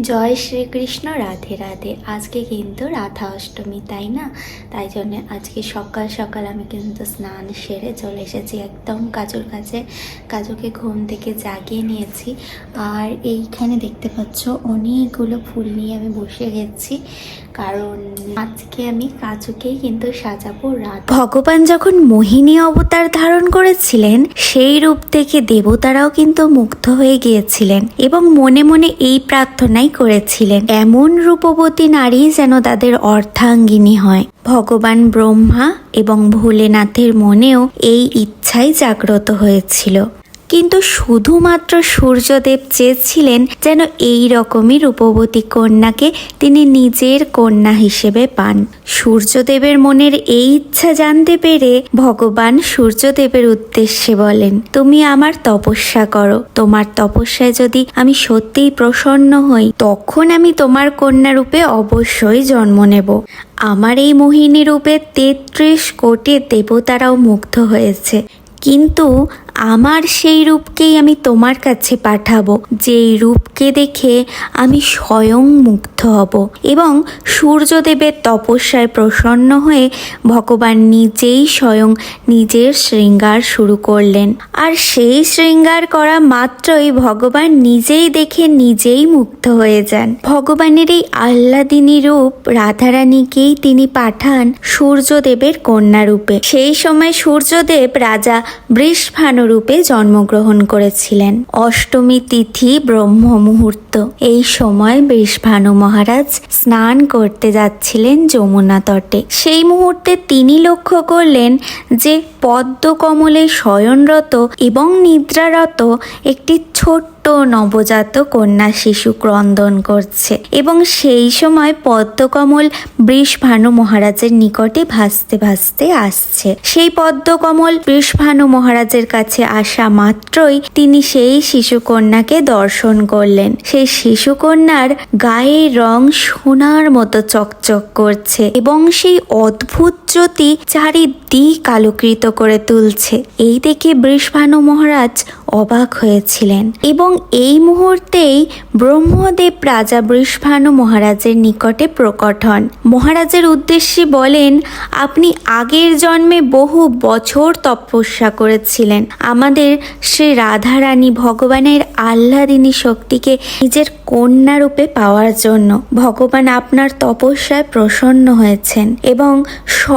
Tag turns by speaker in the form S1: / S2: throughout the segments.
S1: জয় শ্রীকৃষ্ণ, রাধে রাধে। আজকে কিন্তু রাধা অষ্টমী, তাই না? তাই জন্য আজকে সকাল সকাল আমি কিন্তু স্নান সেরে চলে এসেছি একদম কাজুর কাছে কাজুকে ঘুম থেকে জাগিয়ে নিয়েছি। আর এইখানে দেখতে পাচ্ছ অনেকগুলো ফুল নিয়ে আমি বসে গেছি। কারণ আজকে আমি কাজুকেই কিন্তু সাজাবো রাত ভগবান যখন মোহিনী অবতার ধারণ করেছিলেন, সেই রূপ থেকে দেবতারাও কিন্তু মুগ্ধ হয়ে গিয়েছিলেন। এবং মনে মনে এই প্রার্থনাই করেছিলেন। এমন রূপবতী নারী যেন তাদের অর্থাঙ্গিনী হয়। ভগবান ব্রহ্মা এবং ভোলেনাথের মনেও এই ইচ্ছাই জাগ্রত হয়েছিল। কিন্তু শুধুমাত্র সূর্যদেব চেয়েছিলেন যেন এই রকমই রূপবতী কন্যাকে তিনি নিজের কন্যা হিসেবে পান। সূর্যদেবের মনের এই ইচ্ছা জানতে পেরে ভগবান সূর্যদেবের উদ্দেশ্যে বলেন, তুমি আমার তপস্যা করো। তোমার তপস্যায় যদি আমি সত্যিই প্রসন্ন হই, তখন আমি তোমার কন্যা রূপে অবশ্যই জন্ম নেব। আমার এই মোহিনী রূপে তেত্রিশ কোটি দেবতারাও মুগ্ধ হয়েছে। কিন্তু আমার সেই রূপকেই আমি তোমার কাছে পাঠাবো, যেই রূপকে দেখে আমি স্বয়ং মুগ্ধ হব। এবং সূর্যদেবের তপস্যায় প্রসন্ন হয়ে ভগবান নিজেই স্বয়ং নিজের শৃঙ্গার শুরু করলেন। আর সেই শৃঙ্গার করা মাত্রই ভগবান নিজেই দেখে নিজেই মুগ্ধ হয়ে যান। ভগবানের এই আহ্লাদিনী রূপ রাধারানীকেই তিনি পাঠান সূর্যদেবের কন্যা রূপে। সেই সময় সূর্যদেব রাজা বৃষভানুরূপে জন্মগ্রহণ করেছিলেন। অষ্টমী তিথি ব্রহ্ম মুহূর্ত এই সময় বৃষভানু মহারাজ স্নান করতে যাচ্ছিলেন যমুনা তটে। সেই মুহূর্তে তিনি লক্ষ্য করলেন যে পদ্মকমলে শয়নরত এবং নিদ্রারত একটি ছোট্ট নবজাত কন্যা শিশু ক্রন্দন করছে এবং সেই সময় পদ্মকমল বৃষভানু মহারাজের নিকটে ভাসতে ভাসতে আসছে। সেই পদ্মকমল বৃষভানু মহারাজের কাছে আসা মাত্রই তিনি সেই শিশু কন্যাকে দর্শন করলেন। সেই শিশু কন্যার গায়ের রং সোনার মতো চকচক করছে এবং সেই অদ্ভুত জ্যোতি চারিদিক আলোকৃত করে তুলছে। এই দেখে বৃষভানু মহারাজ অবাক হয়েছিলেন এবং এই মুহূর্তেই ব্রহ্মদেব রাজা বৃষভানু মহারাজের নিকটে প্রকট হন। মহারাজের উদ্দেশ্যে বলেন, আপনি আগের জন্মে বহু বছর তপস্যা করেছিলেন। আমাদের শ্রী রাধারানী ভগবানের আহ্লাদিনী শক্তিকে নিজের কন্যা রূপে পাওয়ার জন্য ভগবান আপনার তপস্যায় প্রসন্ন হয়েছেন এবং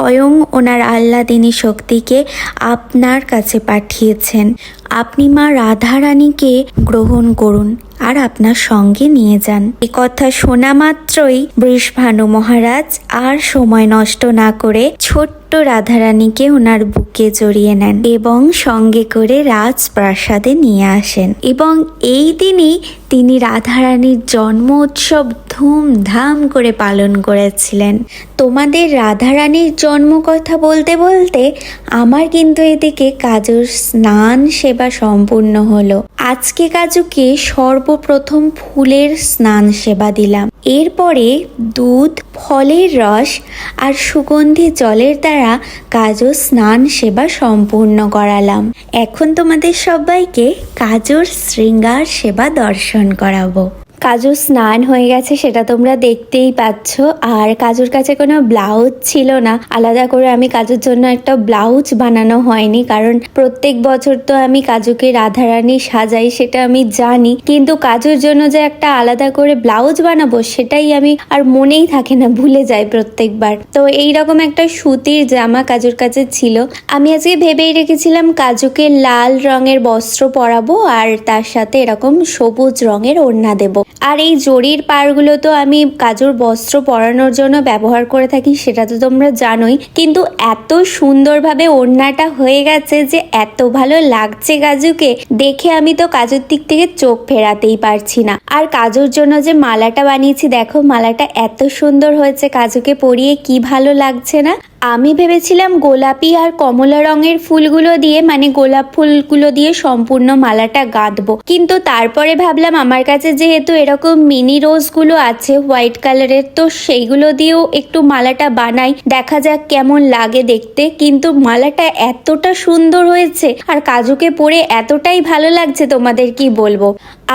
S1: স্বয়ং ওনার আহ্লাদিনী শক্তিকে আপনার কাছে পাঠিয়েছেন। আপনি মা রাধারানীকে গ্রহণ করুন আর আপনার সঙ্গে নিয়ে যান। এ কথা শোনা মাত্রই বৃষভানু মহারাজ আর সময় নষ্ট না করে ছোট্ট রাধারানীকে ওনার বুকে জড়িয়ে নেন এবং সঙ্গে করে রাজপ্রাসাদে নিয়ে আসেন। এবং এই দিনই তিনি রাধারানীর জন্ম উৎসব ধুমধাম করে পালন করেছিলেন। তোমাদের রাধারানীর জন্ম কথা বলতে বলতে আমার কিন্তু এদিকে কাজুর স্নান সেবা সম্পূর্ণ হলো। আজকে কাজুকে সর্বপ্রথম ফুলের স্নান সেবা দিলাম। এরপরে দুধ, ফলের রস আর সুগন্ধি জলের দ্বারা কাজু স্নান সেবা সম্পূর্ণ করালাম। এখন তোমাদের সবাইকে কাজুর শৃঙ্গার সেবা দর্শন করাবো। কাজুর স্নান হয়ে গেছে, সেটা তোমরা দেখতেই পাচ্ছ। আর কাজুর কাছে কোনো ব্লাউজ ছিল না। আলাদা করে আমি কাজুর জন্য একটা ব্লাউজ বানানো হয়নি, কারণ প্রত্যেক বছর তো আমি কাজুকে রাধারানী সাজাই, সেটা আমি জানি। কিন্তু কাজুর জন্য যে একটা আলাদা করে ব্লাউজ বানাবো, সেটাই আমি আর মনেই থাকে না, ভুলে যাই প্রত্যেকবার। তো এই রকম একটা সুতির জামা কাজুর কাছে ছিল। আমি আজকে ভেবেই রেখেছিলাম কাজুকে লাল রঙের বস্ত্র পরাবো, আর তার সাথে এরকম সবুজ রঙের ওড়না দেবো। আর এই জরির পাড়গুলো তো আমি কাজুর বস্ত্র পরানোর জন্য ব্যবহার করে থাকি, সেটা তো তোমরা জানোই। কিন্তু এত সুন্দরভাবে ওড়নাটা হয়ে গেছে যে এত ভালো লাগছে কাজুকে, দেখে আমি তো কাজুর দিক থেকে চোখ ফেরাতেই পারছি না। আর কাজুর জন্য যে মালাটা বানিয়েছি, দেখো মালাটা এত সুন্দর হয়েছে কাজুকে পরিয়ে, কি ভালো লাগছে না? আমি ভেবেছিলাম গোলাপি আর কমলা রঙের ফুলগুলো দিয়ে মানে গোলাপ ফুলগুলো দিয়ে সম্পূর্ণ মালাটা গাঁথবো কিন্তু তারপরে ভাবলাম আমার কাছে যেহেতু এরকম মিনি রোজগুলো আছে, হোয়াইট কালারের, তো সেইগুলো দিয়েও একটু মালাটা বানাই। দেখা যাক কেমন লাগে দেখতে। কিন্তু মালাটা এতটা সুন্দর হয়েছে আর কাজুকে পরে এতটাই ভালো লাগছে তোমাদের কি বলব।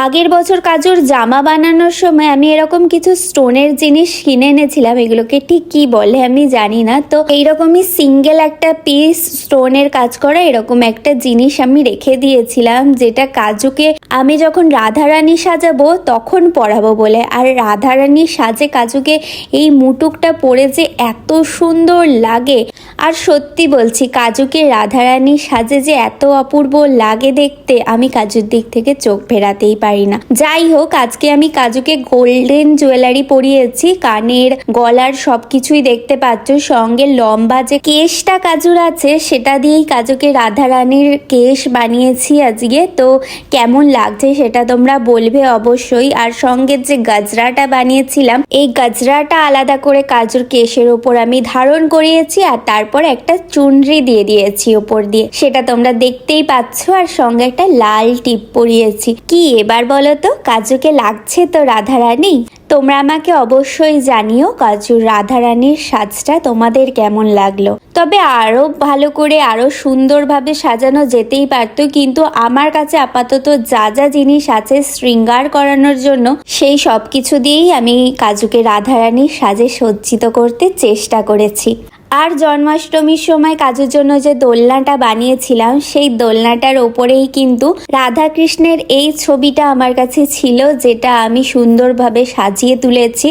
S1: আগের বছর কাজুর জামা বানানোর সময় আমি এরকম কিছু স্টোনের জিনিস কিনে এনেছিলাম, এগুলোকে ঠিক কি বলে আমি জানি না। তো এইরকমই সিঙ্গেল একটা পিস স্টোনের কাজ করা এরকম একটা জিনিস আমি রেখে দিয়েছিলাম, যেটা কাজুকে আমি যখন রাধারানী সাজাবো তখন পরাবো বলে। আর রাধারানী সাজে কাজুকে এই মুটুকটা পরে যে এত সুন্দর লাগে। আর সত্যি বলছি, কাজুকে রাধারানী সাজে যে এত অপূর্ব লাগে দেখতে, আমি কাজুর দিক থেকে চোখ ফেরাতেই পারি না। যাই হোক, আজকে আমি কাজুকে গোল্ডেন জুয়েলারি পরিয়েছি। কানের গলার সবকিছুই দেখতে পাচ্ছ, সঙ্গে লম্বা যে কেশটা কাজুর আছে, সেটা দিয়েই কাজুকে রাধারানীর কেশ বানিয়েছি আজকে। তো কেমন লাগছে সেটা তোমরা বলবে অবশ্যই। আর সঙ্গে যে গাজরাটা বানিয়েছিলাম, এই গাজরাটা আলাদা করে কাজুর কেশের ওপর আমি ধারণ করিয়েছি আর তারপর একটা চুনরি দিয়ে দিয়েছি ওপর দিয়ে। সেটা তোমরা দেখতেই পাচ্ছ আর সঙ্গে একটা লাল টিপ পরিয়েছি। কি এবার বলো তো, কাজুকে লাগছে তো রাধারানী? তোমরা আমাকে অবশ্যই জানিও কাজুর রাধারানীর সাজটা তোমাদের কেমন লাগল। তবে আরও ভালো করে আরও সুন্দরভাবে সাজানো যেতেই পারত, কিন্তু আমার কাছে আপাতত যা যা জিনিস আছে শৃঙ্গার করানোর জন্য, সেই সব কিছু দিয়েই আমি কাজুকে রাধারানীর সাজে সজ্জিত করতে চেষ্টা করেছি। আর জন্মাষ্টমীর সময় কাজুর জন্য যে দোলনাটা বানিয়েছিলাম, সেই দোলনাটার ওপরেই কিন্তু রাধা কৃষ্ণের এই ছবিটা আমার কাছে ছিল, যেটা আমি সুন্দরভাবে সাজিয়ে তুলেছি।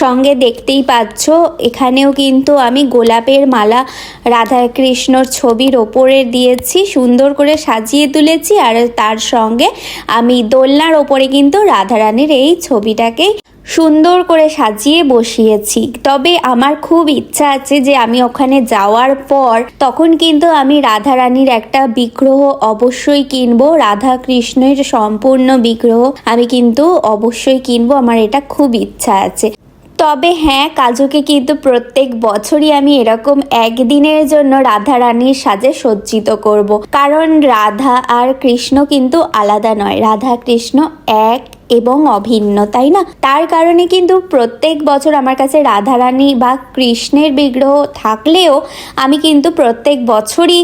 S1: সঙ্গে দেখতেই পাচ্ছ, এখানেও কিন্তু আমি গোলাপের মালা রাধা কৃষ্ণর ছবির ওপরে দিয়েছি, সুন্দর করে সাজিয়ে তুলেছি। আর তার সঙ্গে আমি দোলনার ওপরে কিন্তু রাধারানীর এই ছবিটাকে সুন্দর করে সাজিয়ে বসিয়েছি তবে আমার খুব ইচ্ছা আছে যে আমি ওখানে যাওয়ার পর তখন কিন্তু আমি রাধা রানীর একটা বিগ্রহ অবশ্যই কিনবো রাধা কৃষ্ণের সম্পূর্ণ বিগ্রহ আমি কিন্তু অবশ্যই কিনবো, আমার এটা খুব ইচ্ছা আছে তবে হ্যাঁ কাজুকে কিন্তু প্রত্যেক বছরই আমি এরকম একদিনের জন্য রাধা রানীর সাজে সজ্জিত করব। কারণ রাধা আর কৃষ্ণ কিন্তু আলাদা নয় রাধা কৃষ্ণ এক এবং অভিন্ন, তাই না? তার কারণে কিন্তু প্রত্যেক বছর আমার কাছে রাধারানী বা কৃষ্ণের বিগ্রহ থাকলেও আমি কিন্তু প্রত্যেক বছরই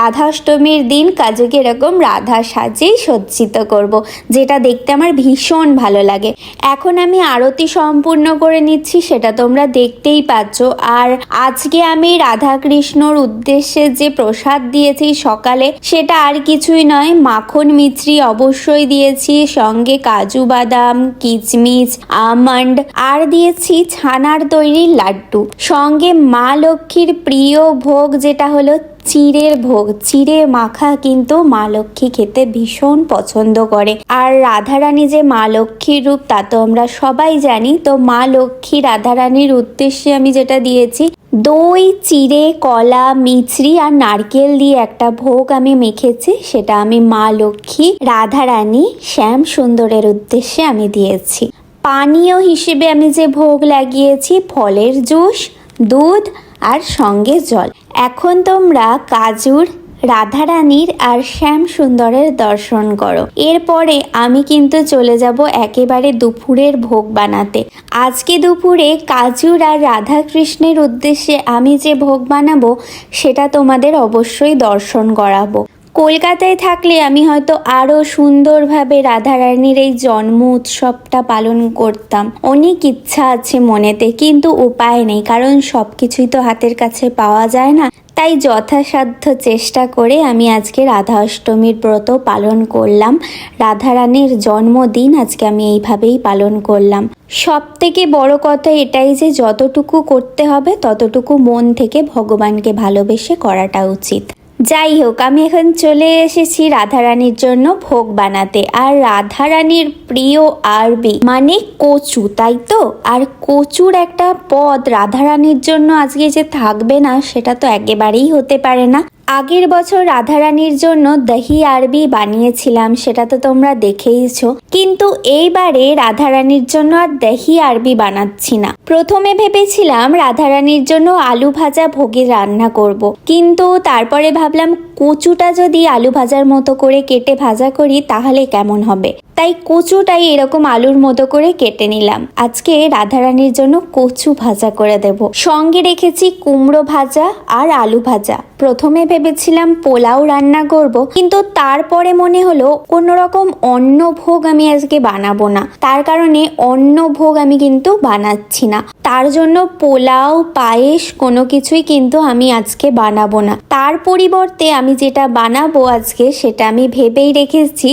S1: রাধাষ্টমীর দিন কাজুকে এরকম রাধা সাজেই সজ্জিত করব, যেটা দেখতে আমার ভীষণ ভালো লাগে। এখন আমি আরতি সম্পূর্ণ করে নিচ্ছি, সেটা তোমরা দেখতেই পাচ্ছ। আর আজকে আমি রাধা কৃষ্ণর উদ্দেশ্যে যে প্রসাদ দিয়েছি সকালে, সেটা আর কিছুই নয়, মাখন মিছরি অবশ্যই দিয়েছি, সঙ্গে কাজু বাদাম, কিচমিচ, আমন্ড, আর দিয়েছি ছানার তৈরি লাড্ডু। সঙ্গে মা লক্ষ্মীর প্রিয় ভোগ যেটা হলো চিড়ের ভোগ। চিড়ে মাখা কিন্তু মা লক্ষ্মী খেতে ভীষণ পছন্দ করে। আর রাধারানী যে মা লক্ষ্মীর রূপ, তা তো আমরা সবাই জানি। তো মা লক্ষ্মী রাধারানীর উদ্দেশ্যে আমি যেটা দিয়েছি, দই, চিড়ে, কলা, মিছরি আর নারকেল দিয়ে একটা ভোগ আমি মেখেছি, সেটা আমি মা লক্ষ্মী রাধারানী শ্যাম সুন্দরের উদ্দেশ্যে আমি দিয়েছি। পানীয় হিসেবে আমি যে ভোগ লাগিয়েছি, ফলের জুস, দুধ আর সঙ্গে জল। এখন তোমরা কাজুর, রাধারানীর আর শ্যাম সুন্দরের দর্শন করো। এরপরে আমি কিন্তু চলে যাব একেবারে দুপুরের ভোগ বানাতে। আজকে দুপুরে কাজুর আর রাধাকৃষ্ণের উদ্দেশ্যে আমি যে ভোগ বানাবো, সেটা তোমাদের অবশ্যই দর্শন করাবো। কলকাতায় থাকলে আমি হয়তো আরও সুন্দরভাবে রাধারানীর এই জন্ম উৎসবটা পালন করতাম। অনেক ইচ্ছা আছে মনেতে, কিন্তু উপায় নেই, কারণ সব কিছুই তো হাতের কাছে পাওয়া যায় না। তাই যথাসাধ্য চেষ্টা করে আমি আজকে রাধা অষ্টমীর ব্রত পালন করলাম। রাধারানীর জন্মদিন আজকে আমি এইভাবেই পালন করলাম। সব থেকে বড় কথা এটাই যে, যতটুকু করতে হবে, ততটুকু মন থেকে ভগবানকে ভালোবেসে করাটা উচিত। যাই হোক, আমি এখন চলে এসেছি রাধারানীর জন্য ভোগ বানাতে। আর রাধারানীর প্রিয় আরবি মানে কচু, তাই তো? আর কচুর একটা পদ রাধারানীর জন্য আজকে যে থাকবে না, সেটা তো একেবারেই হতে পারে না। আগের বছর রাধারানীর জন্য দহি আরবি বানিয়েছিলাম, সেটা তো তোমরা দেখেইছো কিন্তু এইবারে রাধারানীর জন্য আর দহি আরবি বানাচ্ছি না প্রথমে ভেবেছিলাম রাধারানীর জন্য আলু ভাজা ভোগে রান্না করব। কিন্তু তারপরে ভাবলাম কচুটা যদি আলু ভাজার মতো করে কেটে ভাজা করি, তাহলে কেমন হবে? তাই কচুটাই এরকম আলুর মতো করে কেটে নিলাম। আজকে রাধারানীর জন্য কচু ভাজা করে দেব। সঙ্গে রেখেছি কুমড়ো ভাজা আর আলু ভাজা। প্রথমে ভেবেছিলাম পোলাও রান্না করব, কিন্তু তারপরে মনে হলো কোনো রকম অন্ন ভোগ আমি আজকে বানাবো না। তার কারণে অন্ন ভোগ আমি কিন্তু বানাচ্ছি না। তার জন্য পোলাও, পায়েস কোনো কিছুই কিন্তু আমি আজকে বানাবো না। তার পরিবর্তে আমি যেটা বানাবো আজকে সেটা আমি ভেবেই রেখেছি,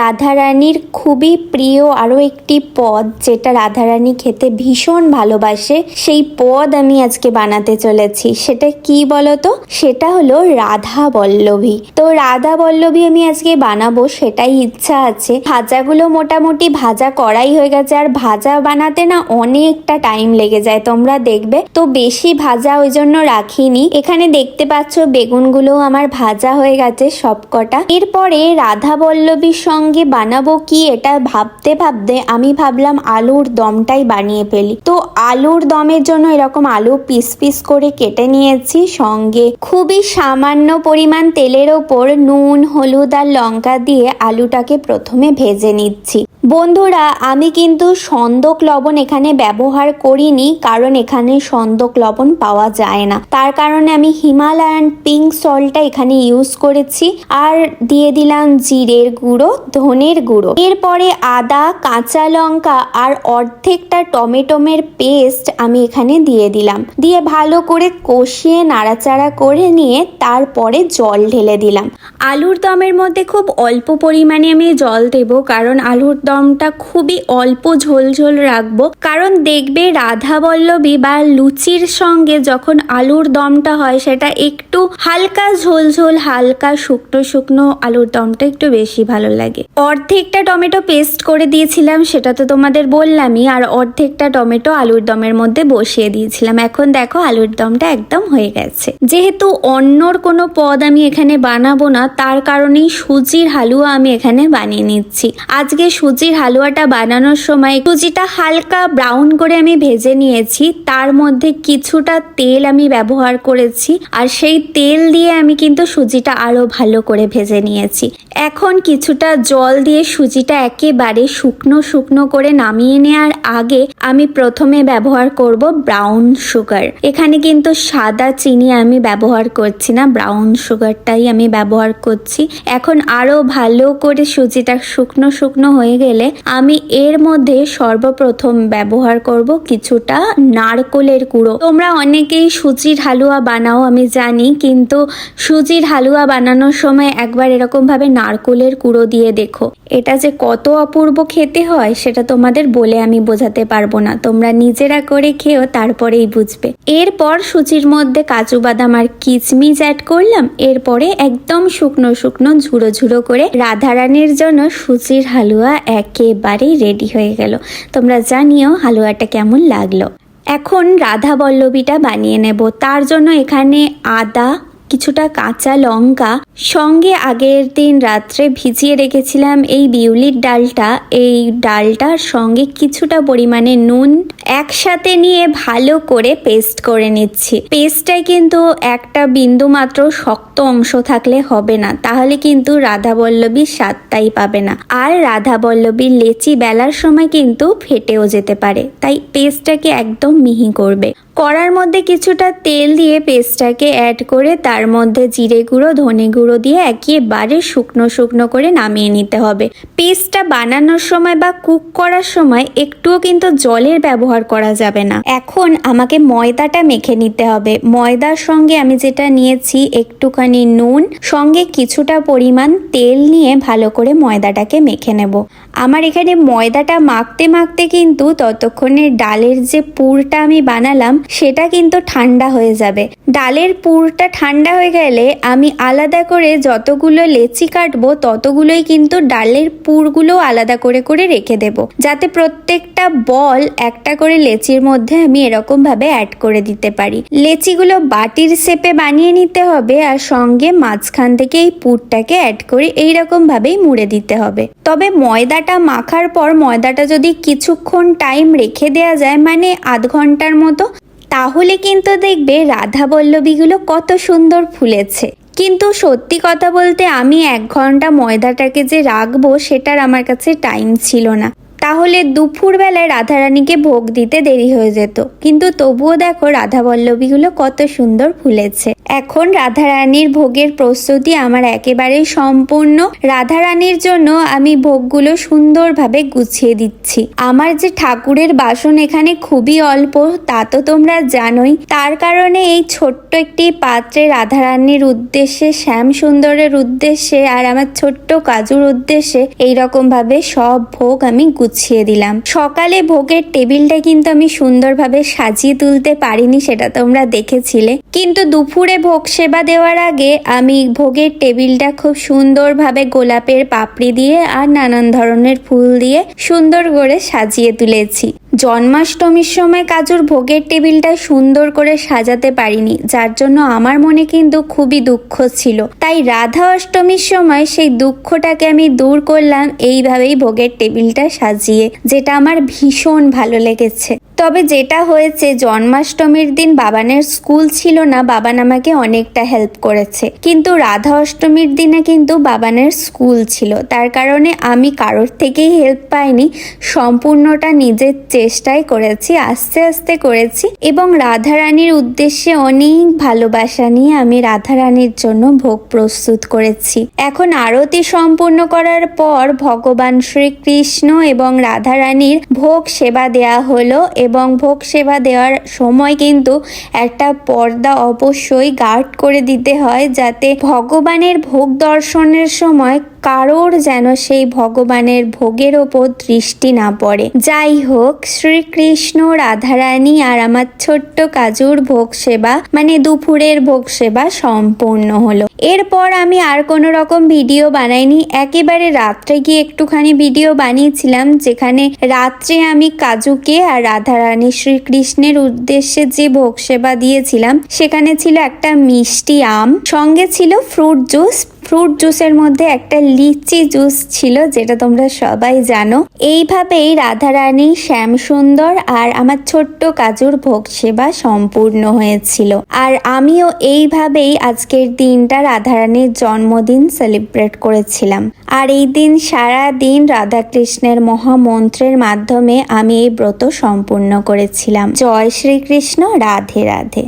S1: রাধারানীর খুবই প্রিয় আরও একটি পদ যেটা রাধারানী খেতে ভীষণ ভালোবাসে, সেই পদ আমি আজকে বানাতে চলেছি। সেটা কি বলতো? সেটা হলো রাধা বল্লভী। তো রাধা বল্লভী আমি আজকে বানাবো সেটাই ইচ্ছা আছে। ভাজাগুলো মোটামুটি ভাজা করাই হয়ে গেছে, আর ভাজা বানাতে না অনেকটা টাইম লেগে যায়, তোমরা দেখবে। তো বেশি ভাজা ওই জন্য রাখিনি। এখানে দেখতে পাচ্ছ বেগুনগুলো আমার ভাজা হয়ে গেছে সবকটা। এরপরে রাধা বল্লভীর সঙ্গে বানাবো কি এটা ভাবতে ভাবতে আমি ভাবলাম আলুর দমটাই বানিয়ে ফেলি। তো আলুর দমের জন্য এরকম আলু পিস পিস করে কেটে নিয়েছি সঙ্গে খুবই সামান্য পরিমাণ তেলের ওপর নুন, হলুদ আর লঙ্কা দিয়ে আলুটাকে প্রথমে ভেজে নিচ্ছি। বন্ধুরা, আমি কিন্তু সন্দক লবণ এখানে ব্যবহার করিনি, কারণ এখানে সন্দক লবণ পাওয়া যায় না। তার কারণে আমি হিমালয়ান পিঙ্ক সল্টটা এখানে ইউজ করেছি, আর দিয়ে দিলাম জিরের গুঁড়ো, ধনের গুঁড়ো। এরপরে আদা, কাঁচা লঙ্কা, আর অর্ধেকটা টমেটোমের পেস্ট আমি এখানে দিয়ে দিলাম। দিয়ে ভালো করে কষিয়ে নাড়াচাড়া করে নিয়ে তারপরে জল ঢেলে দিলাম। আলুর দমের মধ্যে খুব অল্প পরিমাণে আমি জল দেব, কারণ আলুর দমটা খুবই অল্প ঝোলঝোল ঝোল রাখব। কারণ দেখবে রাধা বল্লভী বা লুচির সঙ্গে যখন আলুর দমটা হয়, সেটা একটু হালকা ঝোল ঝোল, হালকা শুকনো শুকনো আলুর দমটা একটু বেশি ভালো লাগে। অর্ধেকটা টমেটো পেস্ট করে দিয়েছিলাম, সেটা তো তোমাদের বললামই। আর অর্ধেকটা টমেটো আলুর দমের মধ্যে বসিয়ে দিয়েছিলাম। এখন দেখো আলুর দমটা একদম হয়ে গেছে। যেহেতু অন্যর কোনো পদ আমি এখানে বানাবো না, তার কারণেই সুজির হালুয়া আমি এখানে বানিয়ে নিচ্ছি। আজকে সুজির হালুয়াটা বানানোর সময় সুজিটা হালকা ব্রাউন করে আমি ভেজে নিয়েছি। তার মধ্যে কিছুটা তেল আমি ব্যবহার করেছি। আর সেই তেল দিয়ে আমি কিন্তু সুজিটা আরও ভালো করে ভেজে নিয়েছি। এখন কিছুটা জল দিয়ে সুজিটা একেবারে শুকনো শুকনো করে নামিয়ে নেওয়ার আগে আমি প্রথমে ব্যবহার করব ব্রাউন সুগার। এখানে কিন্তু সাদা চিনি আমি ব্যবহার করছি না, ব্রাউন সুগারটাই আমি ব্যবহার করছি। এখন আরও ভালো করে সুজিটা শুকনো শুকনো হয়ে গেলে আমি এর মধ্যে সর্বপ্রথম ব্যবহার করব কিছুটা নারকোলের কুড়ো তোমরা অনেকেই সুজির হালুয়া বানাও, আমি জানি, কিন্তু সুজির হালুয়া বানানোর সময় একবার এরকম ভাবে নারকোলের কুড়ো দিয়ে দেখো। এটা যে কত অপূর্ব খেতে হয়, সেটা তোমাদের বলে আমি বোঝাতে পারব না। তোমরা নিজেরা করে খেও তারপরেই বুঝবে। এরপর সুজির মধ্যে কাজু বাদাম আর কিচমিচ অ্যাড করলাম। এরপরে একদম শুকনো শুকনো ঝুড়ো ঝুড়ো করে রাধারানীর জন্য সুজির হালুয়া একেবারেই রেডি হয়ে গেল। তোমরা জানিও হালুয়াটা কেমন লাগল। এখন রাধা বল্লভীটা বানিয়ে নেব। তার জন্য এখানে আদা কিছুটা কাঁচা লঙ্কা সঙ্গে আগের দিন রাত্রে ভিজিয়ে রেখেছিলাম এই বিউলির ডালটা। এই ডালটার সঙ্গে কিছুটা পরিমাণে নুন একসাথে নিয়ে ভালো করে পেস্ট করে নিচ্ছি। পেস্টটায় কিন্তু একটা বিন্দু মাত্র শক্ত অংশ থাকলে হবে না। তাহলে কিন্তু রাধা বল্লভীর স্বাদটাই পাবে না। আর রাধা বল্লভীর লেচি বেলার সময় কিন্তু ফেটেও যেতে পারে। তাই পেস্টটাকে একদম মিহি করবে। কড়ার মধ্যে কিছুটা তেল দিয়ে পেস্টটাকে অ্যাড করে তার মধ্যে জিরে গুঁড়ো, ধনে গুঁড়ো দিয়ে একেবারে শুকনো শুকনো করে নামিয়ে নিতে হবে। পেস্টটা বানানোর সময় বা কুক করার সময় একটুও কিন্তু জলের ব্যবহার করা যাবে না। এখন আমাকে ময়দাটা মেখে নিতে হবে। ময়দার সঙ্গে আমি যেটা নিয়েছি একটুখানি নুন, সঙ্গে কিছুটা পরিমাণ তেল নিয়ে ভালো করে ময়দাটাকে মেখে নেব। আমার এখানে ময়দাটা মাখতে মাখতে কিন্তু ততক্ষণে ডালের যে পুরটা আমি বানালাম, সেটা কিন্তু ঠান্ডা হয়ে যাবে। ডালের পুরটা ঠান্ডা হয়ে গেলে আমি আলাদা করে যতগুলো লেচি কাটবো, ততগুলোই কিন্তু ডালের পুরগুলো আলাদা করে করে রেখে দেব। যাতে প্রত্যেকটা বল একটা করে লেচির মধ্যে আমি এরকম ভাবে অ্যাড করে দিতে পারি। লেচিগুলো বাটির শেপে বানিয়ে নিতে হবে আর সঙ্গে মাঝখান থেকে এই পুরটাকে অ্যাড করে এইরকম ভাবেই মুড়ে দিতে হবে। তবে ময়দাটা মাখার পর ময়দাটা যদি কিছুক্ষণ টাইম রেখে দেওয়া যায় মানে আধ ঘণ্টার মতো, তাহলে কিন্তু দেখবে রাধা বল্লবীগুলো কত সুন্দর ফুলেছে। কিন্তু সত্যি কথা বলতে আমি এক ঘণ্টা ময়দাটাকে যে রাখব, সেটার আমার কাছে টাইম ছিল না। তাহলে দুপুরবেলায় রাধারানীকে ভোগ দিতে দেরি হয়ে যেত। কিন্তু তবুও দেখো রাধা বল্লবীগুলো কত সুন্দর ফুলেছে। এখন রাধারানীর ভোগের প্রস্তুতি আমার একেবারেই সম্পূর্ণ। রাধারানীর জন্য আমি ভোগগুলো সুন্দরভাবে গুছিয়ে দিচ্ছি। আমার যে ঠাকুরের বাসন এখানে খুবই অল্প, তা তো তোমরা জানোই। তার কারণে এই ছোট্ট একটি পাত্রে রাধারানীর উদ্দেশ্যে শ্যাম সুন্দরের উদ্দেশ্যে আর আমার ছোট্ট কাজুর উদ্দেশ্যে এইরকম ভাবে সব ভোগ আমি গুছিয়ে দিলাম। সকালে ভোগের টেবিলটা কিন্তু আমি সুন্দরভাবে সাজিয়ে তুলতে পারিনি, সেটা তোমরা দেখেছিলে। কিন্তু দুপুরে ভোগ সেবা দেওয়ার আগে আমি ভোগের টেবিলটা খুব সুন্দরভাবে গোলাপের পাপড়ি দিয়ে আর নানান ধরনের ফুল দিয়ে সুন্দর করে সাজিয়ে তুলেছি। জন্মাষ্টমীর সময় কাজুর ভোগের টেবিলটা সুন্দর করে সাজাতে পারিনি, যার জন্য আমার মনে কিন্তু খুবই দুঃখ ছিল। তাই রাধা অষ্টমীর সময় সেই দুঃখটাকে আমি দূর করলাম এইভাবেই ভোগের টেবিলটা সাজিয়ে, যেটা আমার ভীষণ ভালো লেগেছে। তবে যেটা হয়েছে, জন্মাষ্টমীর দিন বাবানের স্কুল ছিল না বাবান আমাকে অনেকটা হেল্প করেছে। কিন্তু রাধা অষ্টমীর দিনে কিন্তু বাবানের স্কুল ছিল। তার কারণে আমি কারোর থেকেই হেল্প পাইনি, সম্পূর্ণটা নিজের চেষ্টাই করেছি, আস্তে আস্তে করেছি। এবং রাধারানীর উদ্দেশ্যে অনেক ভালোবাসা নিয়ে আমি রাধারানীর জন্য ভোগ প্রস্তুত করেছি। এখন আরতি সম্পূর্ণ করার পর ভগবান শ্রীকৃষ্ণ এবং রাধারানীর ভোগ সেবা দেয়া হলো এবং ভোগ সেবা দেওয়ার সময় কিন্তু একটা পর্দা অবশ্যই গার্ড করে দিতে হয় যাতে ভগবানের ভোগ দর্শনের সময় কারোর যেন সেই ভগবানের ভোগের ওপর দৃষ্টি না পড়ে। যাই হোক, শ্রীকৃষ্ণ, রাধারানী আর আমার ছোট্ট কাজুর ভোগ সেবা মানে দুপুরের ভোগ সেবা সম্পূর্ণ হলো। এরপর আমি আর কোনো রকম ভিডিও বানাইনি। একেবারে রাত্রে গিয়ে একটুখানি ভিডিও বানিয়েছিলাম, যেখানে রাত্রে আমি কাজুকে আর রাধারানী শ্রীকৃষ্ণের উদ্দেশ্যে যে ভোগ সেবা দিয়েছিলাম, সেখানে ছিল একটা মিষ্টি আম, সঙ্গে ছিল ফ্রুট জুস ফ্রুট জুসের মধ্যে একটা লিচি জুস ছিল, যেটা তোমরা সবাই জানো। এইভাবেই রাধারানী, শ্যামসুন্দর আর আমার ছোট্ট কাজুর ভোগ সেবা সম্পূর্ণ হয়েছিল। আর আমিও এইভাবেই আজকের দিনটা রাধারানীর জন্মদিন সেলিব্রেট করেছিলাম। আর এই দিন সারা দিন রাধাকৃষ্ণের মহামন্ত্রের মাধ্যমে আমি এই ব্রত সম্পূর্ণ করেছিলাম। জয় শ্রীকৃষ্ণ, রাধে রাধে।